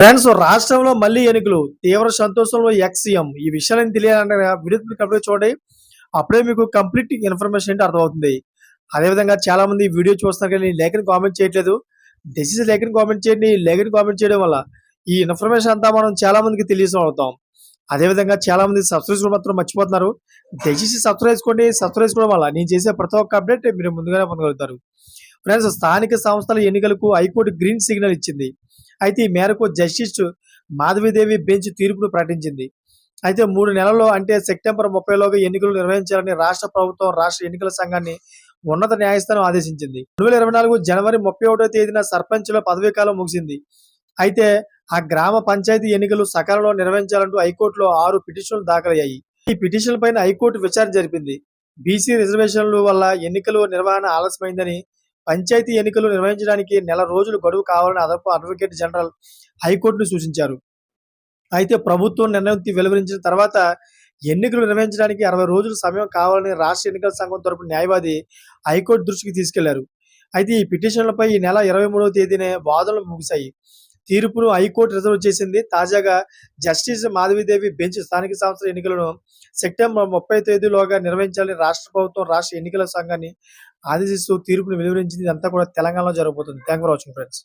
Friends రాష్ట్రంలో మళ్ళీ ఎన్నికలు. తీవ్ర సంతోషంలో ఎక్స్ఎం ఈ విషయాలను తెలియాలంటే వీడియో కంప్లీట్ చూడండి. అప్పుడే మీకు కంప్లీట్ ఇన్ఫర్మేషన్ ఏంటి అర్థమవుతుంది. అదేవిధంగా చాలా మంది వీడియో చూస్తున్నారు కానీ లేఖని కామెంట్ చేయట్లేదు. దయచేసి లేఖని కామెంట్ చేయండి. లేఖని కామెంట్ చేయడం వల్ల ఈ ఇన్ఫర్మేషన్ అంతా మనం చాలా మందికి తెలియజేసిన అవుతాం. అదేవిధంగా చాలా మంది సబ్స్క్రైబ్ మాత్రం మర్చిపోతున్నారు. దయచేసి సబ్స్క్రైబ్ చేసుకోండి. సబ్స్క్రైబ్ చేసుకోవడం వల్ల నేను చేసే ప్రతి ఒక్క అప్డేట్ మీరు ముందుగానే పొందగలుగుతారు. ఫ్రెండ్స్ స్థానిక సంస్థల ఎన్నికలకు హైకోర్టు గ్రీన్ సిగ్నల్ ఇచ్చింది. అయితే ఈ మేరకు జస్టిస్ మాధవీదేవి బెంచ్ తీర్పును ప్రకటించింది. అయితే మూడు నెలల్లో అంటే సెప్టెంబర్ ముప్పైలోగా ఎన్నికలు నిర్వహించాలని రాష్ట్ర ప్రభుత్వం రాష్ట్ర ఎన్నికల సంఘాన్ని ఉన్నత న్యాయస్థానం ఆదేశించింది. రెండు వేల ఇరవై నాలుగు జనవరి ముప్పై ఒకటో తేదీన సర్పంచ్ల పదవీ కాలం ముగిసింది. అయితే ఆ గ్రామ పంచాయతీ ఎన్నికలు సకాలంలో నిర్వహించాలంటూ హైకోర్టులో ఆరు పిటిషన్లు దాఖలయ్యాయి. ఈ పిటిషన్ పైన హైకోర్టు విచారణ జరిపింది. బీసీ రిజర్వేషన్ల వల్ల ఎన్నికలు నిర్వహణ ఆలస్యమైందని పంచాయతీ ఎన్నికలు నిర్వహించడానికి నెల రోజులు గడువు కావాలని అదనపు అడ్వకేట్ జనరల్ హైకోర్టును సూచించారు. అయితే ప్రభుత్వం నిర్ణయం వెలువరించిన తర్వాత ఎన్నికలు నిర్వహించడానికి అరవై రోజుల సమయం కావాలని రాష్ట్ర ఎన్నికల సంఘం తరపు న్యాయవాది హైకోర్టు దృష్టికి తీసుకెళ్ళారు. అయితే ఈ పిటిషన్లపై ఈ నెల ఇరవై మూడవ తేదీనే వాదనలు ముగిశాయి. తీర్పును హైకోర్టు రిజర్వ్ చేసింది. తాజాగా జస్టిస్ మాధవీదేవి బెంచ్ స్థానిక సంస్థల ఎన్నికలను సెప్టెంబర్ ముప్పై తేదీలోగా నిర్వహించాలని రాష్ట్ర ప్రభుత్వం రాష్ట్ర ఎన్నికల సంఘాన్ని ఆదేశిస్తూ తీర్పును వెలువరించింది. ఇదంతా కూడా తెలంగాణలో జరగబోతుంది. Thank for watching friends.